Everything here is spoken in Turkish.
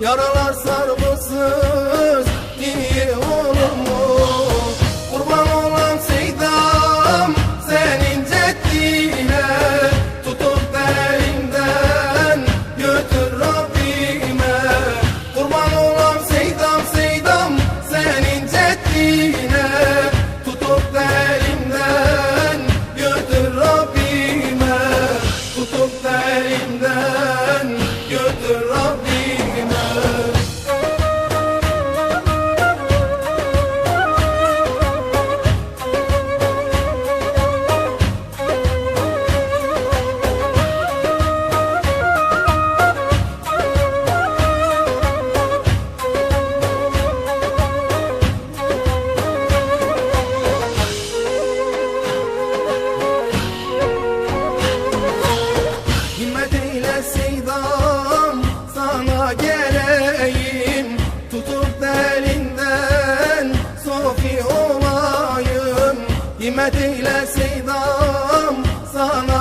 Yaralar sarmasız diye olur mu? Kurban olan sevdam senin ceddine Tutup da götür Rabbime Kurban olan sevdam sevdam senin ceddine Tutup da götür Rabbime Tutup da ile sevdam sana geleyim. Tutup elinden sofi olayım Himmet ile sevdam sana